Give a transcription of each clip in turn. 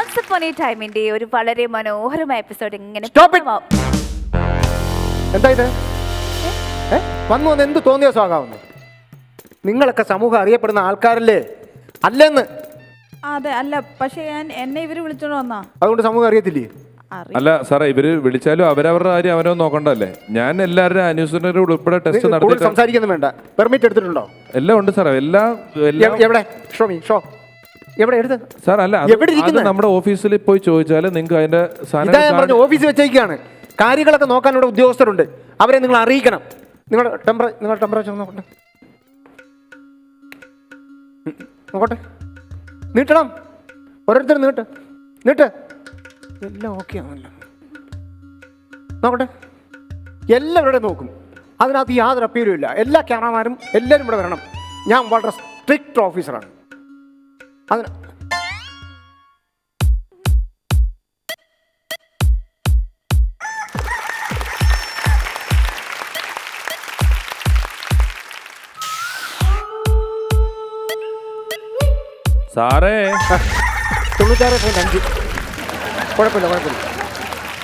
Once upon A ടൈമിന്റെ ഒരു വളരെ മനോഹരമായ എപ്പിസോഡ് ഇങ്ങനെ Stop it. പൂർണമാവും. എന്താ ഇത്? ഏ? വന്നു വന്ന് എന്ത് തോന്നിയ സ്വാഗാവുന്നു നിങ്ങളൊക്കെ സമൂഹം അറിയപ്പെടുന്ന ആൾക്കാരല്ലേ? അല്ലെന്ന്. അതെ അല്ല പക്ഷെ ഞാൻ എന്നെ ഇവർ വിളിച്ചോണ്ട് വന്നാ. അതുകൊണ്ട് സമൂഹം അറിയത്തില്ലേ? അറി അല്ല സാറേ ഇവർ വിളിച്ചാലും അവരവരുടെ കാര്യം അവനോ നോക്കണ്ടല്ലേ? ഞാൻ എല്ലാവരുടെ അന്വേഷണ ഉൾപ്പെടെ ടെസ്റ്റ് കൂടുതൽ നടത്തിയിട്ട് സംസാരിക്കുന്നു വേണ്ട. പെർമിറ്റ് എടുത്തിട്ടുണ്ടോ? എല്ലാം ഉണ്ട് സാറേ എല്ലാം എല്ലാം എവിടെ? Show me show. എവിടെ? എടുത്ത്. സാർ അല്ല അത് എവിടെ അത് നമ്മുടെ ഓഫീസിൽ പോയി ചോദിച്ചാൽ നിങ്ങൾക്ക് അതിന്റെ സാധനം ഇതാ ഞാൻ പറഞ്ഞു ഓഫീസിൽ വെച്ചേക്കാണ്. കാര്യങ്ങളൊക്കെ നോക്കാൻ ഇവിടെ ഉദ്യോഗസ്ഥരുണ്ട്. അവരെ നിങ്ങൾ അറിയിക്കണം. നിങ്ങളുടെ ടെമ്പറ നിങ്ങളുടെ ടെമ്പറേച്ചർ നോക്കട്ടെ. ഉം, നോക്കട്ടെ. നീട്ടണം. ഓരോരുത്തർ നീട്ട്. നീട്ട്. എല്ലാം ഓക്കെ ആണല്ലോ. നോക്കട്ടെ. എല്ലാവരുടെയും നോക്കും. അതിനകത്ത് യാതൊരു അപ്പീലും ഇല്ല. എല്ലാ ക്യാമറമാരും എല്ലാവരും ഇവിടെ വരണം. ഞാൻ വളരെ സ്ട്രിക്റ്റ് ഓഫീസറാണ് അതിന് സാറേ. തൊണ്ണൂറ്റാറ് പോയിന്റ് അഞ്ച്. കുഴപ്പമില്ല കുഴപ്പമില്ല.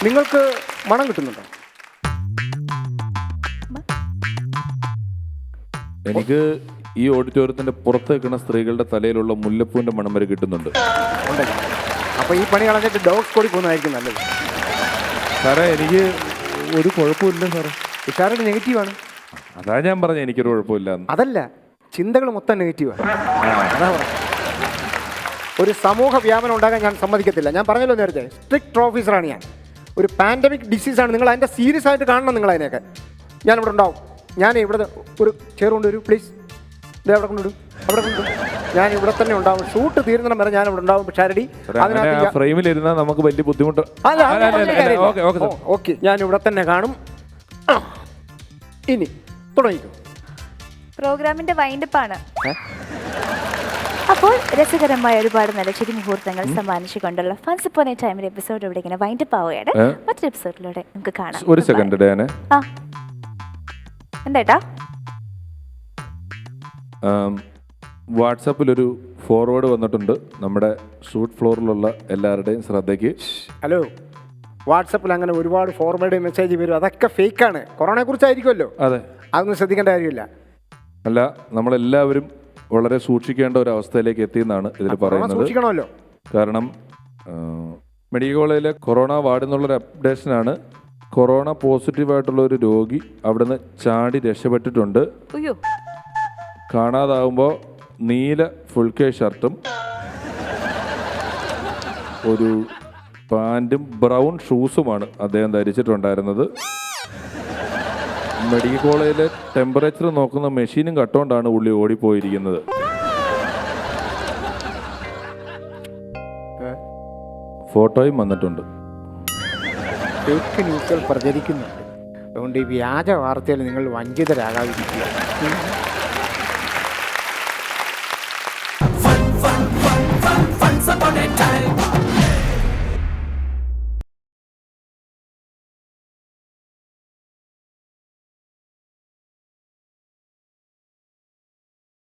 നിങ്ങൾക്ക് മണം കിട്ടുന്നുണ്ടോ? എനിക്ക് ഈ ഓഡിറ്റോറിയത്തിന്റെ പുറത്ത് നിൽക്കുന്ന സ്ത്രീകളുടെ തലയിലുള്ള മുല്ലപ്പൂവിന്റെ മണം വരെ കിട്ടുന്നുണ്ട്. അപ്പൊ അപ്പോൾ ഈ പണി കളഞ്ഞിട്ട് ഡോഗ്സ് കൂടി പോകുന്നതായിരിക്കും നല്ലത്. സാറേ എനിക്ക് ഒരു കുഴപ്പമില്ല സാറേ. തുഷാറിന് നെഗറ്റീവ് ആണ്. അതാ ഞാൻ പറഞ്ഞ എനിക്കൊരു കുഴപ്പമില്ല. അതല്ല ചിന്തകൾ മൊത്തം നെഗറ്റീവാണ് അതാ പറഞ്ഞത്. ഒരു സമൂഹ വ്യാപനം ഉണ്ടാകാൻ ഞാൻ സമ്മതിക്കത്തില്ല. ഞാൻ പറഞ്ഞല്ലോ നേരത്തെ സ്ട്രിക്ട് ഓഫീസറാണ് ഞാൻ. ഒരു പാൻഡമിക് ഡിസീസാണ് നിങ്ങൾ അതിന്റെ സീരിയസ് ആയിട്ട് കാണണം നിങ്ങൾ അതിനെയൊക്കെ. ഞാനിവിടെ ഉണ്ടാവും. ഞാൻ ഇവിടെ ഒരു ചെയർ കൊണ്ടുവരൂ പ്ലീസ്. ഇത് അവിടെ കൊണ്ടുവിടും. അവിടെ കൊണ്ടുവിടും. ഞാൻ ഇവിടെ തന്നെ ഉണ്ടാവും. ഷൂട്ട് തീരുന്നിടം വരെ ഞാൻ ഇവിടെ ഉണ്ടാവും. ആ ഫ്രെയിമിൽ ഇരുന്നാൽ നമുക്ക് വലിയ ബുദ്ധിമുട്ട്. അല്ല, ഓക്കെ ഞാൻ ഇവിടെ തന്നെ കാണും. ഇനി തുടങ്ങിക്കും. പ്രോഗ്രാമിന്റെ വൈൻഡപ്പാണ് ആണ്. അപ്പോൾ രസകരമായ ഒരുപാട് നല്ല ചിരി മുഹൂർത്തങ്ങൾ സമ്മാനിച്ചുകൊണ്ടുള്ള ഫൺസ് പോനെ ടൈമിൽ എപ്പിസോഡ് ഇവിടെ ഇങ്ങനെ വൈൻഡപ്പ് ആവുകയാണ്? മറ്റൊരു എപ്പിസോഡിലൂടെ നമുക്ക് കാണാം. ഒരു സെക്കൻഡ് ആ. എന്താ വാട്സാപ്പിൽ ഒരു ഫോർവേഡ് വന്നിട്ടുണ്ട്. നമ്മുടെ ഷൂട്ട് ഫ്ലോറിലുള്ള എല്ലാവരുടെയും ശ്രദ്ധയ്ക്ക്. ഹലോ വാട്സപ്പിൽ അങ്ങനെ ഒരുപാട് ഫോർവേഡ് മെസ്സേജ് വരും. അതൊക്കെ ഫേക്ക് ആണ് കൊറോണയെ കുറിച്ചായിരിക്കുമല്ലോ. അതെ. അതൊന്നും ശ്രദ്ധിക്കേണ്ട കാര്യമില്ല. അല്ല നമ്മളെല്ലാവരും വളരെ സൂക്ഷിക്കേണ്ട ഒരു അവസ്ഥയിലേക്ക് എത്തിയെന്നാണ് ഇതിൽ കൊറോണ പറയുന്നത്. സൂക്ഷിക്കണമല്ലോ. കാരണം മെഡിക്കൽ കോളേജിലെ കൊറോണ വാർഡ് എന്നുള്ളൊരു അപ്ഡേഷനാണ് കൊറോണ പോസിറ്റീവായിട്ടുള്ള ഒരു രോഗി അവിടുന്ന് ചാടി രക്ഷപ്പെട്ടിട്ടുണ്ട്. അയ്യോ കാണാതാവുമ്പോൾ നീല ഫുൾ കെ ഷർട്ടും ഒരു പാന്റും ബ്രൗൺ ഷൂസുമാണ് അദ്ദേഹം ധരിച്ചിട്ടുണ്ടായിരുന്നത്. മെഡിക്കൽ കോളേജിലെ ടെമ്പറേച്ചർ നോക്കുന്ന മെഷീനും കട്ടുകൊണ്ടാണ് ഉള്ളി ഓടിപ്പോയിരിക്കുന്നത്. ഫോട്ടോയും വന്നിട്ടുണ്ട്. ഫേക്ക് ന്യൂസുകൾ പ്രചരിക്കുന്നുണ്ട്. അതുകൊണ്ട് ഈ വ്യാജ വാർത്തയിൽ നിങ്ങൾ വഞ്ചിതരാകാതിരിക്കുക.